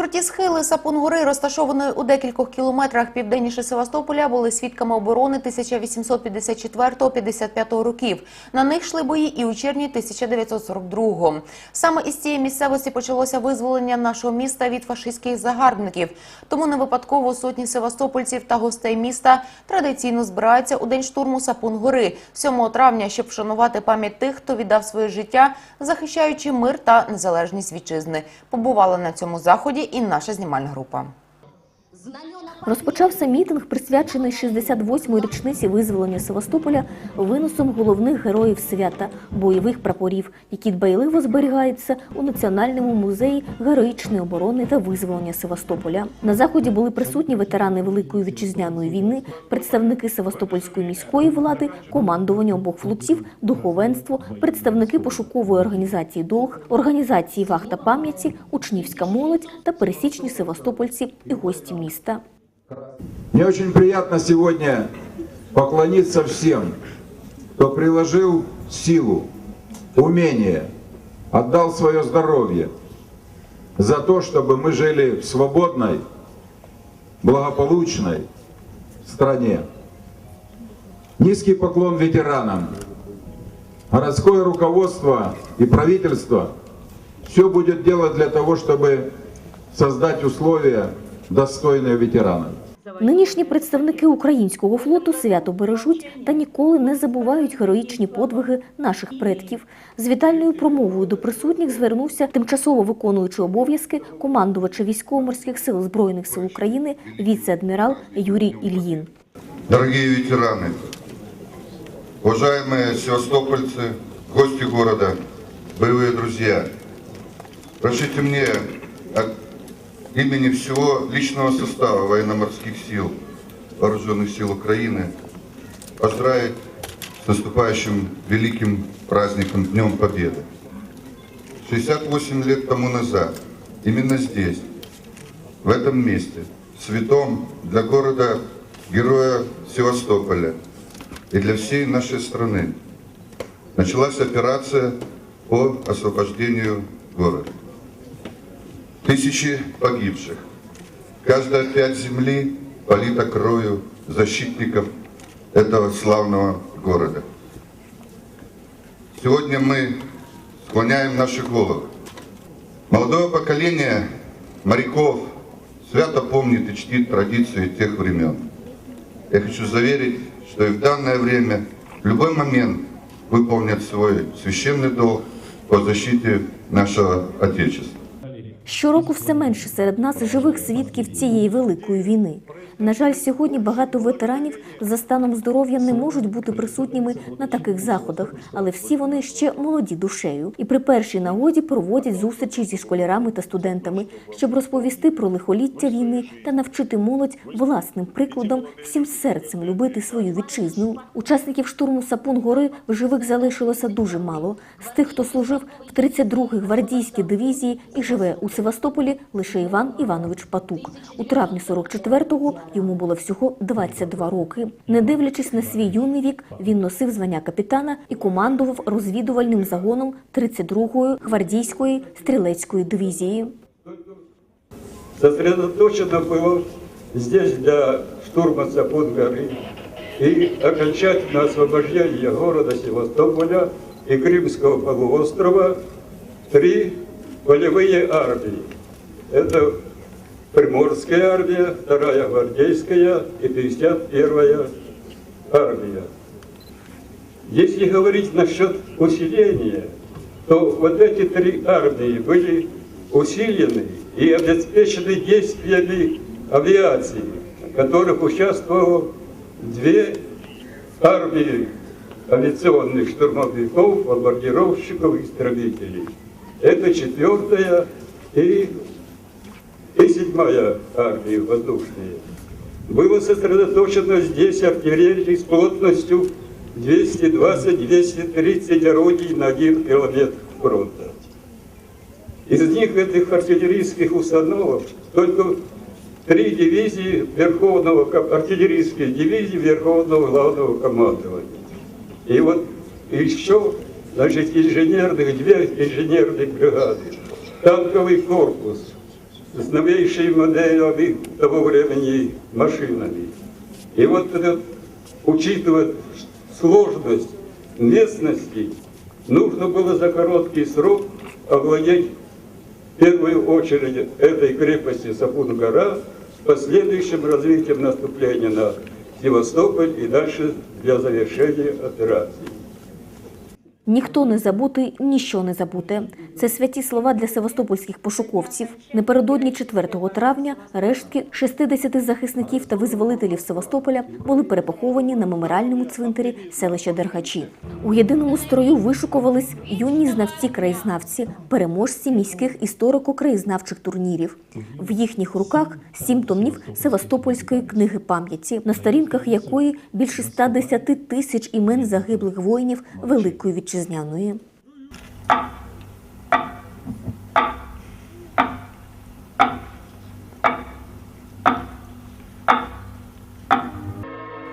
Круті схили Сапун-гори, розташованої у декількох кілометрах південніше Севастополя, були свідками оборони 1854-55 років. На них йшли бої і у червні 1942-го. Саме із цієї місцевості почалося визволення нашого міста від фашистських загарбників. Тому не випадково сотні севастопольців та гостей міста традиційно збираються у день штурму Сапун-гори 7 травня, щоб вшанувати пам'ять тих, хто віддав своє життя, захищаючи мир та незалежність вітчизни. Побувала на цьому заході і наша знімальна група. Розпочався мітинг, присвячений 68-ї річниці визволення Севастополя виносом головних героїв свята бойових прапорів, які дбайливо зберігаються у Національному музеї героїчної оборони та визволення Севастополя. На заході були присутні ветерани Великої вітчизняної війни, представники Севастопольської міської влади, командування обох флотів, духовенство, представники пошукової організації Долг, організації Вахта пам'яті, учнівська молодь та пересічні севастопольці і гості міста. Мне очень приятно сегодня поклониться всем, кто приложил силу, умение, отдал свое здоровье за то, чтобы мы жили в свободной, благополучной стране. Низкий поклон ветеранам. Городское руководство и правительство все будет делать для того, чтобы создать условия, достойные ветеранов. Нинішні представники українського флоту свято бережуть та ніколи не забувають героїчні подвиги наших предків. З вітальною промовою до присутніх звернувся тимчасово виконуючий обов'язки командувача військово-морських сил збройних сил України віце-адмірал Юрій Ільїн. Дорогие ветераны, уважаемые севастопольцы, гости города, боевые друзья, разрешите мне от имени всего личного состава военно-морских сил Вооруженных сил Украины поздравить с наступающим великим праздником Днем Победы. 68 лет тому назад, именно здесь, в этом месте, святом для города героя Севастополя и для всей нашей страны, началась операция по освобождению города. Тысячи погибших. Каждая пять земли полита кровью защитников этого славного города. Сегодня мы склоняем наши головы. Молодое поколение моряков свято помнит и чтит традиции тех времен. Я хочу заверить, что и в данное время, в любой момент выполнят свой священный долг по защите нашего Отечества. Щороку все менше серед нас живих свідків цієї великої війни. На жаль, сьогодні багато ветеранів за станом здоров'я не можуть бути присутніми на таких заходах, але всі вони ще молоді душею і при першій нагоді проводять зустрічі зі школярами та студентами, щоб розповісти про лихоліття війни та навчити молодь власним прикладом всім серцем любити свою вітчизну. Учасників штурму Сапун гори в живих залишилося дуже мало. З тих, хто служив в 32-й гвардійській дивізії і живе у Севастополі, лише Іван Іванович Патук. У травні 44-го йому було всього 22 роки. Не дивлячись на свій юний вік, він носив звання капітана і командував розвідувальним загоном 32-ї гвардійської стрілецької дивізії. сосредоточено было здесь для штурма Сапун горы и окончательное освобождение города Севастополя и Крымского полуострова три полевые армии. Это Приморская армия, вторая гвардейская и 51-я армия. Если говорить насчет усиления, то вот эти три армии были усилены и обеспечены действиями авиации, в которых участвовало две армии авиационных штурмовиков, бомбардировщиков истребителей. Это четвертая и, и седьмая армии воздушные. Было сосредоточено здесь артиллерии с плотностью 220-230 орудий на один километр фронта. Из них, этих артиллерийских установок, только три дивизии Верховного, ко- артиллерийские дивизии Верховного Главного Командования. И вот еще, значит, инженерных, две инженерных бригады, танковый корпус, с новейшими моделями того времени машинами. И вот это, учитывая сложность местности, нужно было за короткий срок овладеть в первую очередь этой крепости Сапун-Гора с последующим развитием наступления на Севастополь и дальше для завершения операции. Ніхто не забутий, ніщо не забуте. Це святі слова для севастопольських пошуковців. Напередодні 4 травня рештки 60 захисників та визволителів Севастополя були перепоховані на меморіальному цвинтарі селища Дергачі. У єдиному строю вишукувались юні знавці-краєзнавці, переможці міських історико-краєзнавчих турнірів. В їхніх руках сім томів Севастопольської книги пам'яті, на сторінках якої більше 110 тисяч імен загиблих воїнів Великої Вітчизняної.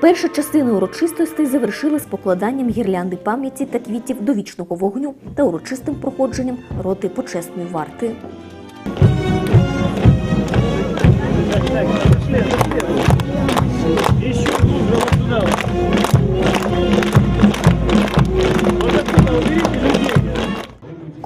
Перша частина урочистостей з покладанням гірлянди пам'яті та квітів до вічного вогню та урочистим проходженням роти почесної варти.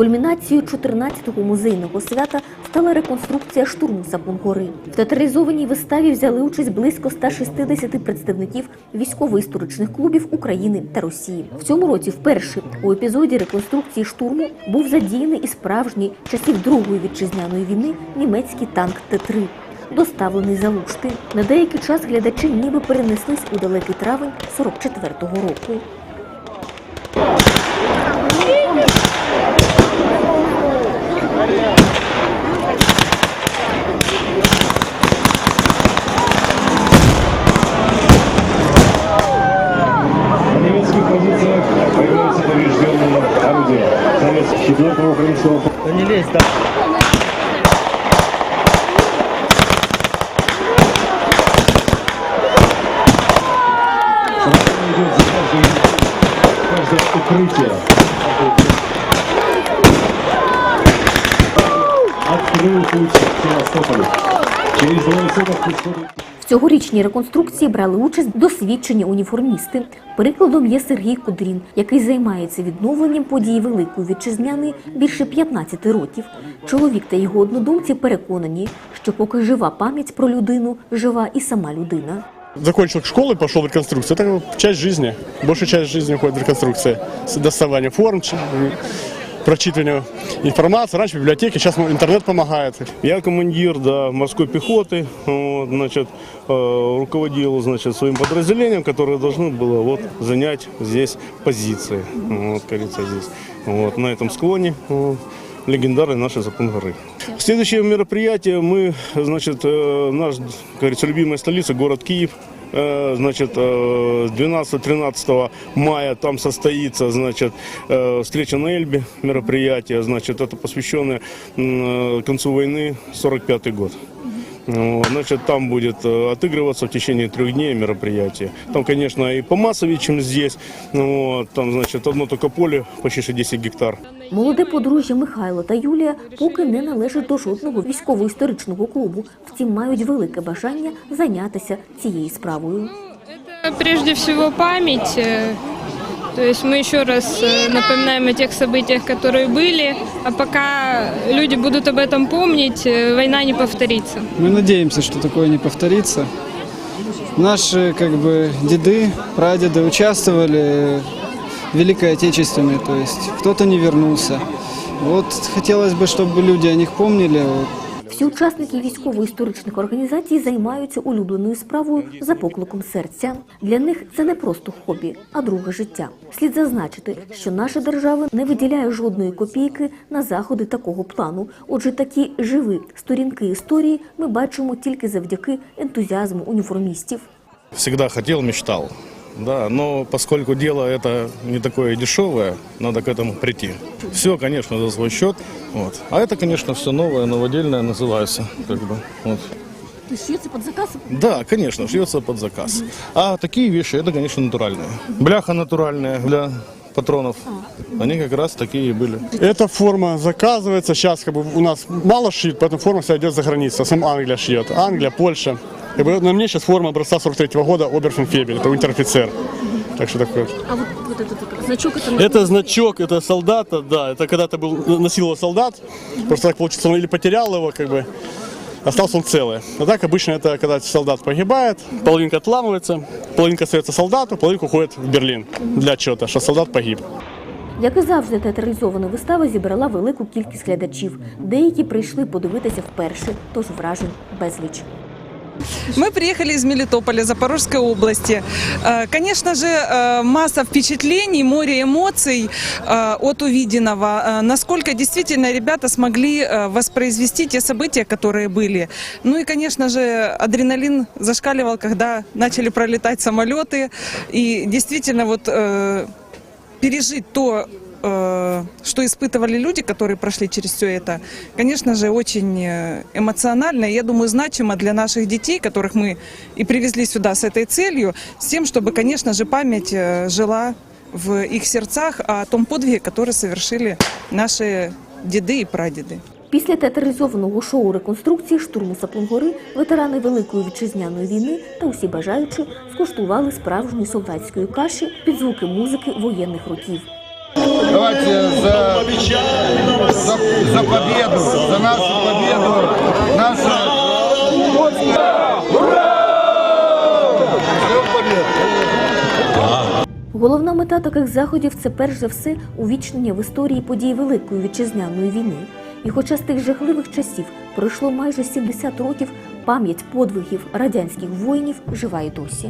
Кульмінацією 14-го музейного свята стала реконструкція штурму Сапун-гори. В театралізованій виставі взяли участь близько 160 представників військово-історичних клубів України та Росії. В цьому році вперше у епізоді реконструкції штурму був задіяний і справжній часів Другої вітчизняної війни німецький танк Т-3. Доставлений за Лушти. На деякий час глядачі ніби перенеслись у далекий травень 44-го року. В цьогорічній реконструкції брали участь досвідчені уніформісти. Прикладом є Сергій Кудрін, який займається відновленням подій Великої Вітчизняної більше 15 років. Чоловік та його однодумці переконані, що поки жива пам'ять про людину, жива і сама людина. Закончил школу и пошел в реконструкцию. Это часть жизни. Большая часть жизни уходит в реконструкции. С форм, ч- прочитывания информации. Раньше в библиотеке, сейчас интернет помогает. Я командир да, морской пехоты, вот, значит, э, руководил значит, своим подразделением, которое должно было вот, занять здесь позиции, вот, как говорится, здесь, вот, на этом склоне. вот, легендарной нашей Запун горы. Следующее мероприятие мы, значит, э, наш, как говорится, любимая столица, город Киев, Э, значит, э, 12-13 мая там состоится, значит, э, встреча на Эльбе, мероприятие, значит, это посвященное м, э, концу войны, 45 год. Вот, Значит, там будет э, отыгрываться в течение трех дней мероприятие. Там, конечно, и помассовее, чем здесь. Ну, Вот, там, значит, одно только поле, почти 60 гектар. Молоде подружжя Михайло та Юлія поки не належать до жодного військово-історичного клубу, втім мають велике бажання зайнятися цією справою. Это прежде всего память. э, То есть мы еще раз э, напоминаем о тех событиях, которые были, а пока люди будут об этом помнить, э, война не повторится. Мы надеемся, что такое не повторится. Наши как бы деды, прадеды участвовали в Великой Отечественной, то есть кто-то не вернулся. Вот хотелось бы, чтобы люди о них помнили. вот. всі учасники військово-історичних організацій займаються улюбленою справою за покликом серця. Для них це не просто хобі, а друге життя. Слід зазначити, що наша держава не виділяє жодної копійки на заходи такого плану. Отже, такі живі сторінки історії ми бачимо тільки завдяки ентузіазму уніформістів. Всегда хотел, мечтал. Да, но поскольку дело это не такое дешевое, надо к этому прийти. Все, конечно, за свой счет. Вот. А это, конечно, все новое, новодельное называется. Как бы, вот. То шьється під заказ? Да, конечно, шьется под заказ. А такие вещи, это, конечно, натуральные. Бляха натуральная для патронов, они как раз такие были. Эта форма заказывается. Сейчас как бы у нас мало шьют, поэтому форма вся идет за границей. Сам Англия шьет. Англия, Польша. Как бы на мне сейчас форма образца 43 года Оберфенфебель. Это унтер-офицер. Так что такое. А вот, вот этот вот значок это Это значок, это солдата, да, это когда-то был, носил его солдат, просто так получится, он или потерял его, как бы, остался он целый. А так обычно это когда солдат погибает, половинка отламывается, половинка остается солдату, половинка уходит в Берлин для отчета, что солдат погиб. Як і завжди, театралізована вистава зібрала велику кількість глядачів. Деякі прийшли подивитися вперше, тож вражень безліч. Мы приехали из Мелитополя, Запорожской области. Э, Конечно же, э, масса впечатлений, море эмоций э, от увиденного. Э, Насколько действительно ребята смогли э, воспроизвести те события, которые были. Ну и, конечно же, адреналин зашкаливал, когда начали пролетать самолеты. И действительно вот э, пережить то, э, что испытывали люди, которые прошли через все это, конечно же, очень э, эмоционально, и, я думаю, значимо для наших детей, которых мы и привезли сюда с этой целью, с тем, чтобы, конечно же, память э, жила в их сердцах о том подвиге, который совершили наши деды и прадеды. Після театралізованого шоу реконструкції штурму Саплонгори ветерани Великої вітчизняної війни та усі бажаючі скуштували справжньої солдатської каші під звуки музики воєнних років. Давайте за, за, за победу, за нашу победу, наша... Головна мета таких заходів це перш за все увічнення в історії подій Великої вітчизняної війни. І хоча з тих жахливих часів пройшло майже 70 років, пам'ять подвигів радянських воїнів жива досі.